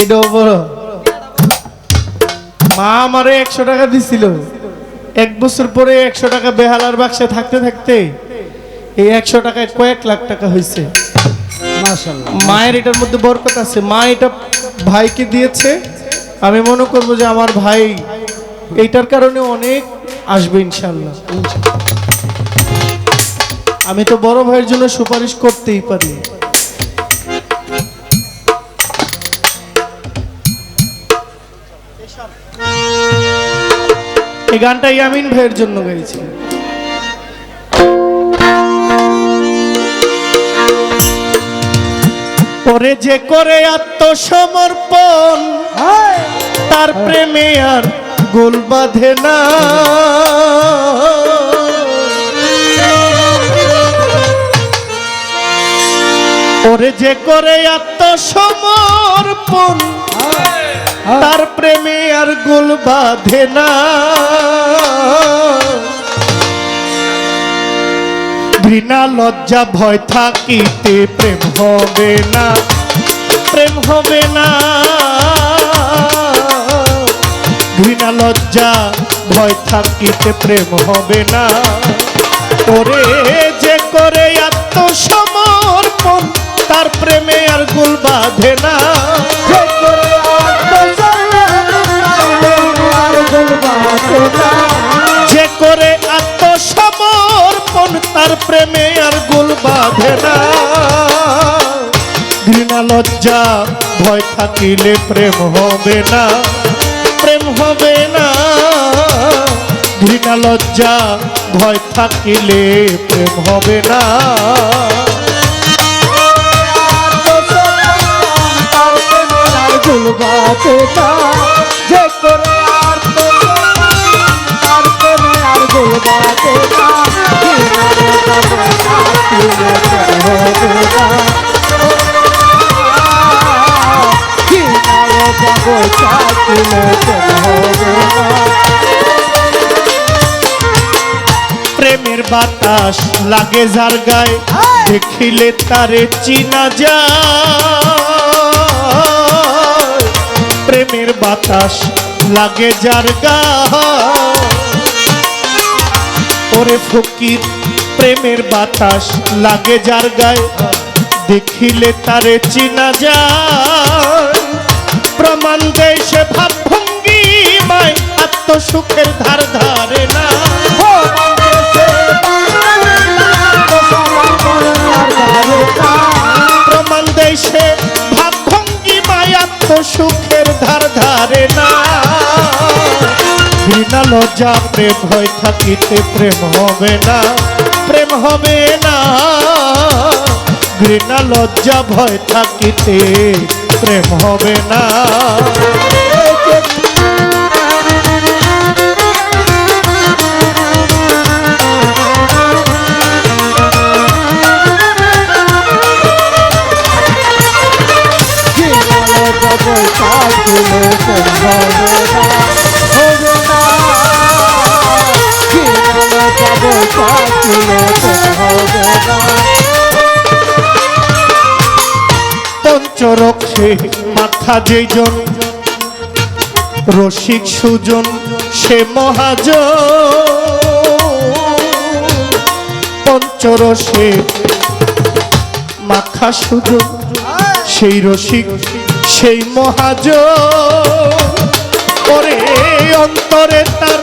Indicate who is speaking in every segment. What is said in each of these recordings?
Speaker 1: এইটাও বড়। মা আমারে একশো টাকা দিছিল। এক বছর পরে একশো টাকা বেহালার বাক্সে থাকতে থাকতে এই একশো টাকায় কয়েক লাখ টাকা হয়েছে মায়ের এটার মধ্যে বরকত আছে। মা এটা ভাইকে দিয়েছে। আমি মনে করব যে আমার ভাই এইটার কারণে অনেক আসবে ইনশাল্লাহ আমি তো বড় ভাইয়ের জন্য সুপারিশ করতেই পারি। এই গানটা ইয়ামিন ভাইয়ের জন্য গাইছি। পরে যে করে আত্মসমর্পণ তার প্রেমে আর গোল বাঁধে না। পরে যে করে আত্মসমর্পণ তার প্রেমে আর গোল বাঁধে না। ঘৃণা লজ্জা ভয় থাকিতে প্রেম হবে না, প্রেম হবে না। ঘৃণা লজ্জা ভয় থাকিতে প্রেম হবে না। ওরে যে করে আত্মসমর্পণ, তার প্রেমে আর গুল বাঁধে না। প্রেমে আর গুল বাঁধে না। ঘৃণা, লজ্জা, ভয় থাকিলে প্রেম হবে না। প্রেম হবে না। ঘৃণা, লজ্জা, ভয় থাকিলে প্রেম হবে না।
Speaker 2: যে করে
Speaker 1: প্রেমের বাতাস লাগে যার গায়ে, দেখিলে তারে চিনা যায়। প্রেমের বাতাস লাগে যার গায়ে, ওরে ফকির প্রেমের বাতাস লাগে যার গায়ে, দেখিলে তারে চিনা যায়। প্রমাণ দেয় সে ভাব ভঙ্গি মায়, আত্মসুখের ধার ধারে না। প্রমাণ সে ধার ধারে না। ঘৃণা প্রেম ভয় থাকিতে প্রেম হবে না। প্রেম হবে না। ঘৃণা লজ্জা ভয় থাকিতে প্রেম হবে না। পঞ্চরক্ষে মাথা যেজন রসিক সুজন সে মহাজ পঞ্চরসে মাখা সুজন সেই রসিক, সেই মহাজ ওরে অন্তরে তার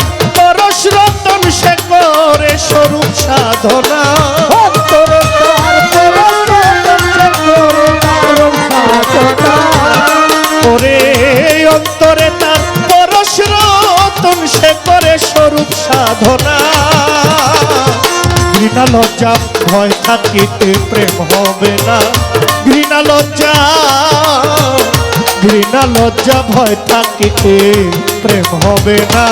Speaker 1: পরশ রতন সে করে স্বরূপ সাধনা। ওরে অন্তরে তার পরশ রতন সে করে স্বরূপ সাধনা। ঘৃণা লজ্জা, ভয় থাকিতে প্রেম হবে না। ঘৃণা লজ্জা ঘৃণা লজ্জা, ভয় থাকিতে প্রেম হবে না।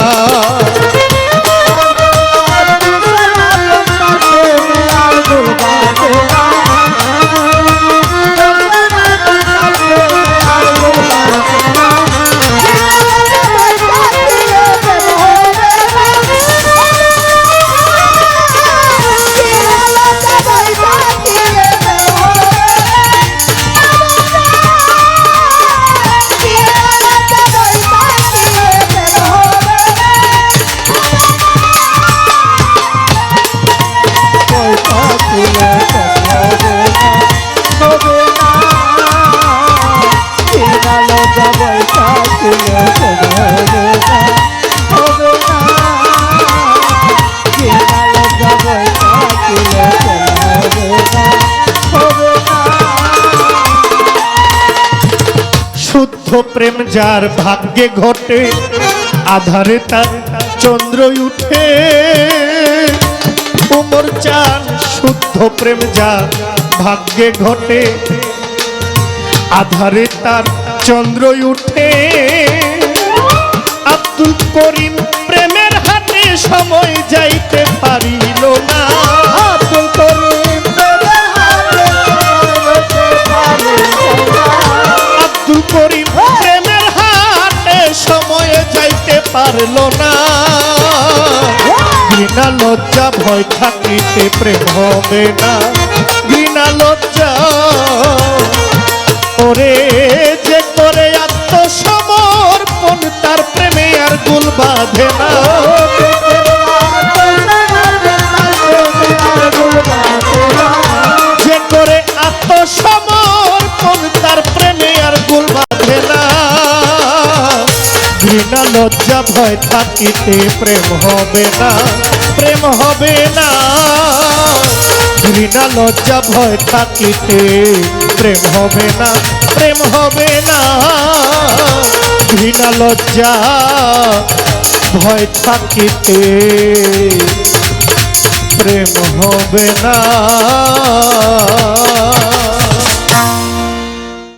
Speaker 1: প্রেম যার ভাগ্যে ঘটে, আধারে তার চন্দ্র উঠে। উমর চান শুদ্ধ প্রেম যার ভাগ্যে ঘটে, আধারে তার চন্দ্র উঠে। আব্দুল করিম প্রেমের হাতে সময় যাইতে পারিল না। পারল না। ঘৃণা লজ্জা ভয় থাকিতে প্রেম হবে না। ঘৃণা লজ্জা। ওরে যে করে আত্মসমর্পণ লজ্জা ভয় থাকিতে প্রেম হবে না, প্রেম হবে না। ঘৃণা, লজ্জা ভয় থাকিতে প্রেম হবে না, প্রেম হবে না। ঘৃণা, লজ্জা ভয় থাকিতে প্রেম হবে না।